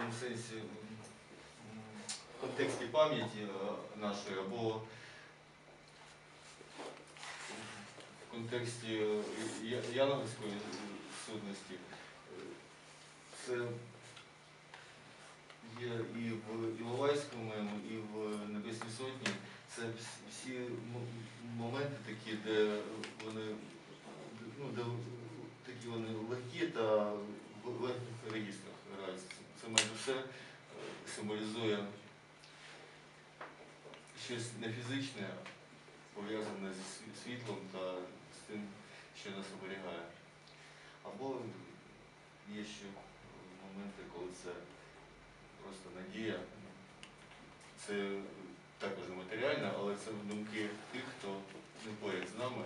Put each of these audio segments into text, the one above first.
тому сенсі в контексті пам'яті е, нашої або в контексті е, Яновської сутності. Е, Це є і в Іловайському, і в Небесній Сотні. Це всі моменти такі, де вони ну, де такі вони легкі та в верхніх регістрах граються. Це майже все е, символізує щось не фізичне, пов'язане зі світлом та з тим, що нас оберігає. Або є ще моменти, коли це просто надія. Це також матеріальна, але це думки тих, хто не поряд з нами.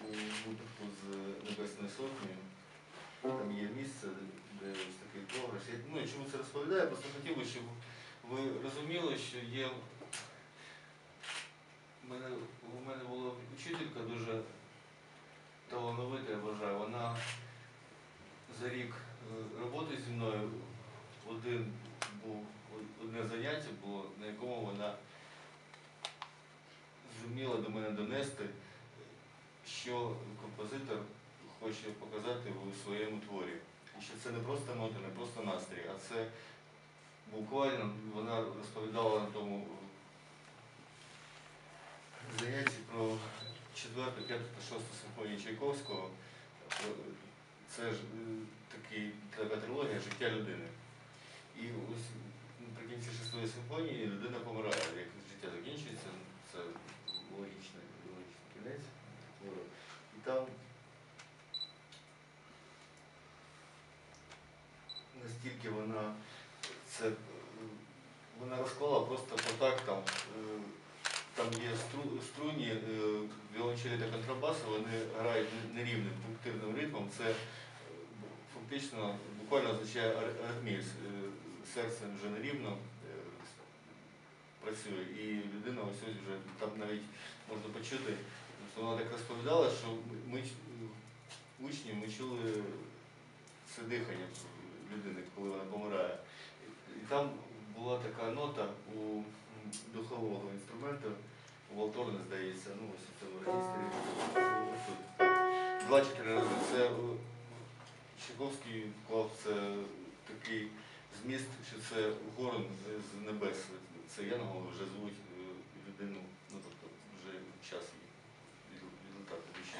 У випадку з Небесною Сотнею там є місце, де ось такий програш. Я, ну, чому це розповідаю? Я просто хотів би, щоб ви розуміли, що є. У мене, у мене була вчителька дуже талановита, я вважаю. Вона за рік е, роботи зі мною один був одне заняття було, на якому вона зуміла до мене донести, що композитор хоче показати у своєму творі. І що це не просто ноти, не просто настрій, а це буквально вона розповідала на тому занятті про 4, 5 та 6 симфонію Чайковського. Це ж е, такий, така трилогія життя людини. І ось наприкінці шестої симфонії людина помирає. Як життя закінчується, це логічний, логічний кінець. І там настільки вона це е, вона розклала просто по тактам. Е, Там є стру- струні, е, віолончелі та контрабаси, вони грають нерівним пунктирним ритмом. Це е, фактично буквально означає ар- аритмію. Е, Серце вже нерівно працює, і людина ось ось вже там навіть можна почути. що Вона так розповідала, що ми учні ми чули це дихання людини, коли вона помирає. І там була така нота у духового інструменту, Волторне, здається, ну ось у цьому регістрі. ось тут. Два-чотири рази. Це е, Чайковський вклав це такий зміст, що це горн з небес. Це Янгол вже звуть е, людину, ну тобто вже час від- відлетати душі.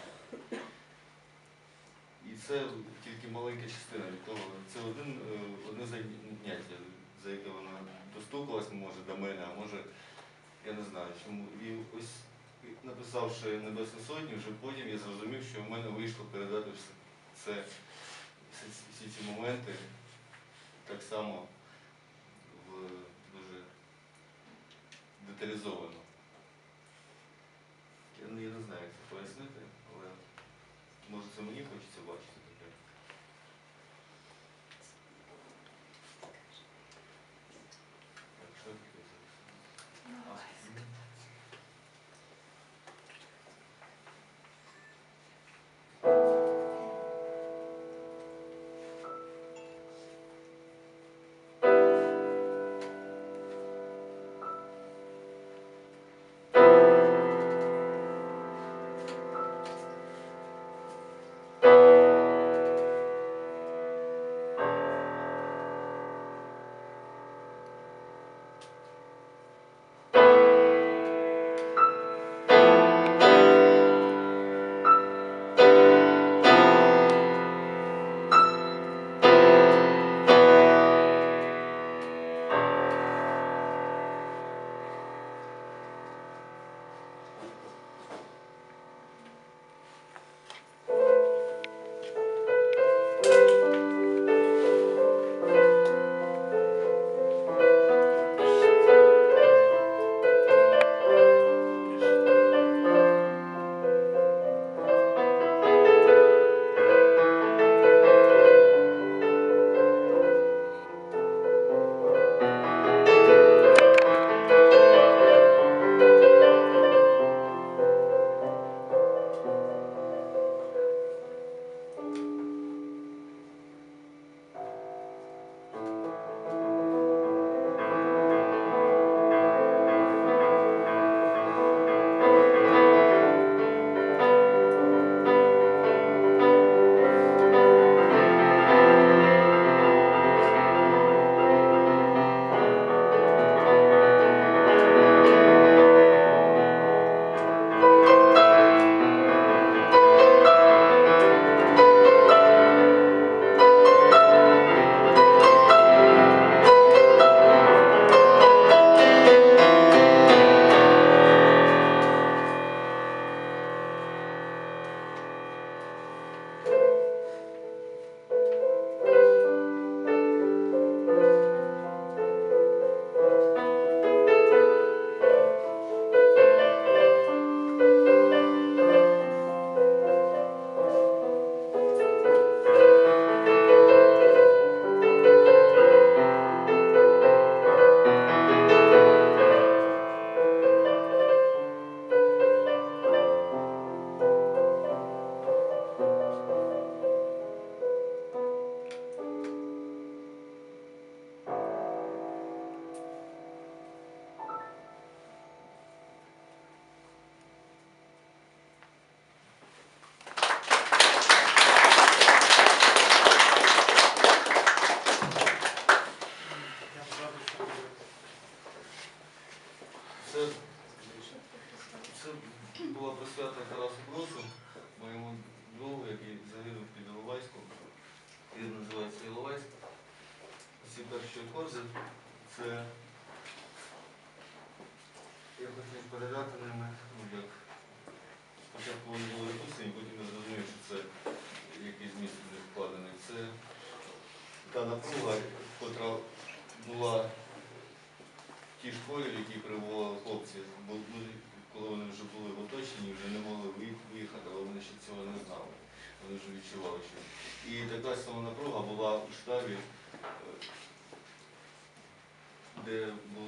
І це тільки маленька частина від того. Це один, е, одне заняття, за яке вона достукалась, може, до мене, а може, я не знаю чому. І ось написавши Небесну Сотню, вже потім я зрозумів, що в мене вийшло передати все це, всі, ці моменти так само в дуже деталізовано. Це, це була присвята Тарасу Брусу, моєму другу, який загинув під Іловайськом. Він називається Іловайськ. Всі перші корзи. Це я хотів передати ними, ну як спочатку вони були виписані, потім я зрозумів, що це який зміст не вкладений. Це та напруга, яка була в тій школі, в якій перебували хлопці, коли вони вже були в оточенні, вже не могли виїхати, але вони ще цього не знали. Вони вже відчували, що. І така сама напруга була у штабі, е, де були